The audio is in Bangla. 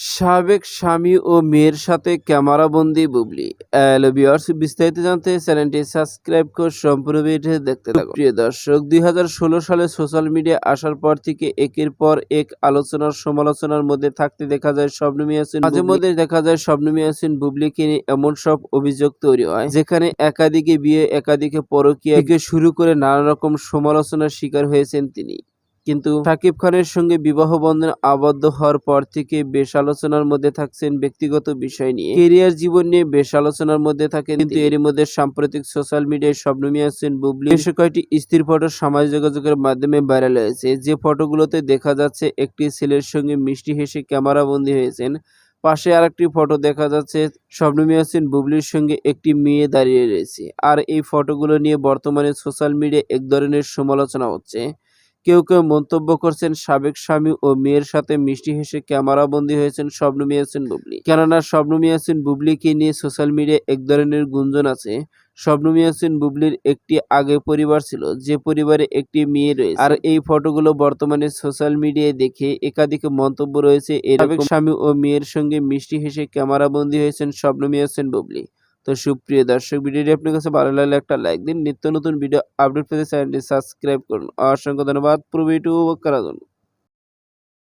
সাবেক স্বামী ও মেয়ের সাথে ক্যামেরাবন্দি বুবলি। ভিউয়ার্স, বিস্তারিত জানতে চ্যানেলটি সাবস্ক্রাইব করে সম্পূর্ণ ভিডিও দেখতে থাকুন। প্রিয় দর্শক, দুই হাজার ষোলো সালে সোশ্যাল মিডিয়া আসার পর থেকে একের পর এক আলোচনার সমালোচনার মধ্যে থাকতে দেখা যায় স্বপ্ন মিয়াসিন মাঝে মধ্যে দেখা যায় স্বপ্ন মিয়াসিন বুবলিকে নিয়ে এমন সব অভিযোগ তৈরি হয়, যেখানে একাধিকে বিয়ে, একাধিকে পরকীয়া শুরু করে নানা রকম সমালোচনার শিকার হয়েছেন তিনি। কিন্তু শাকিব খানের সঙ্গে বিবাহ বন্ধনে আবদ্ধ হওয়ার পর থেকে বেশ আলোচনার মধ্যে থাকছেন ব্যক্তিগত বিষয় নিয়ে। কেরিয়ার জীবন নিয়ে বেশ আলোচনার মধ্যে থাকেন কিন্তু এরই মধ্যে সাম্প্রতিক সোশ্যাল মিডিয়ায় স্বপ্নমী আছেন বুবলি। বেশ কয়েকটি স্থির ফটো সামাজিক যোগাযোগের মাধ্যমে ভাইরাল হয়েছে। যে ফটোগুলোতে দেখা যাচ্ছে, একটি ছেলের সঙ্গে মিষ্টি হেসে ক্যামেরা বন্দী হয়েছেন। পাশে আরেকটি ফটো দেখা যাচ্ছে স্বপ্নমী ইয়াসিন বুবলির সঙ্গে একটি মেয়ে দাঁড়িয়ে রয়েছে। আর এই ফটোগুলো নিয়ে বর্তমানে সোশ্যাল মিডিয়ায় এক ধরনের সমালোচনা হচ্ছে। কেউ কেউ মন্তব্য করছেন সাবেক স্বামী ও মেয়ের সাথে মিষ্টি হেসে ক্যামেরা বন্দী হয়েছেন শবনম ইয়াসিন বুবলি। কেননা শবনম ইয়াসিন বুবলিকে নিয়ে সোশ্যাল মিডিয়ায় এক ধরনের গুঞ্জন আছে। শবনম ইয়াসিন বুবলির একটি আগে পরিবার ছিল, যে পরিবারে একটি মেয়ে রয়েছে। আর এই ফটোগুলো বর্তমানে সোশ্যাল মিডিয়ায় দেখে একাধিক মন্তব্য রয়েছে। এরকম স্বামী ও মেয়ের সঙ্গে মিষ্টি হেসে ক্যামেরা বন্দী হয়েছেন শবনম ইয়াসিন বুবলি। তো সুপ্রিয় দর্শক, ভিডিওটি আপনার কাছে ভালো লাগলে একটা লাইক দিন। নিত্য নতুন ভিডিও আপডেট পেতে চ্যানেলটি সাবস্ক্রাইব করুন। অসংখ্য ধন্যবাদ। পুরো উপভোগ করার জন্য।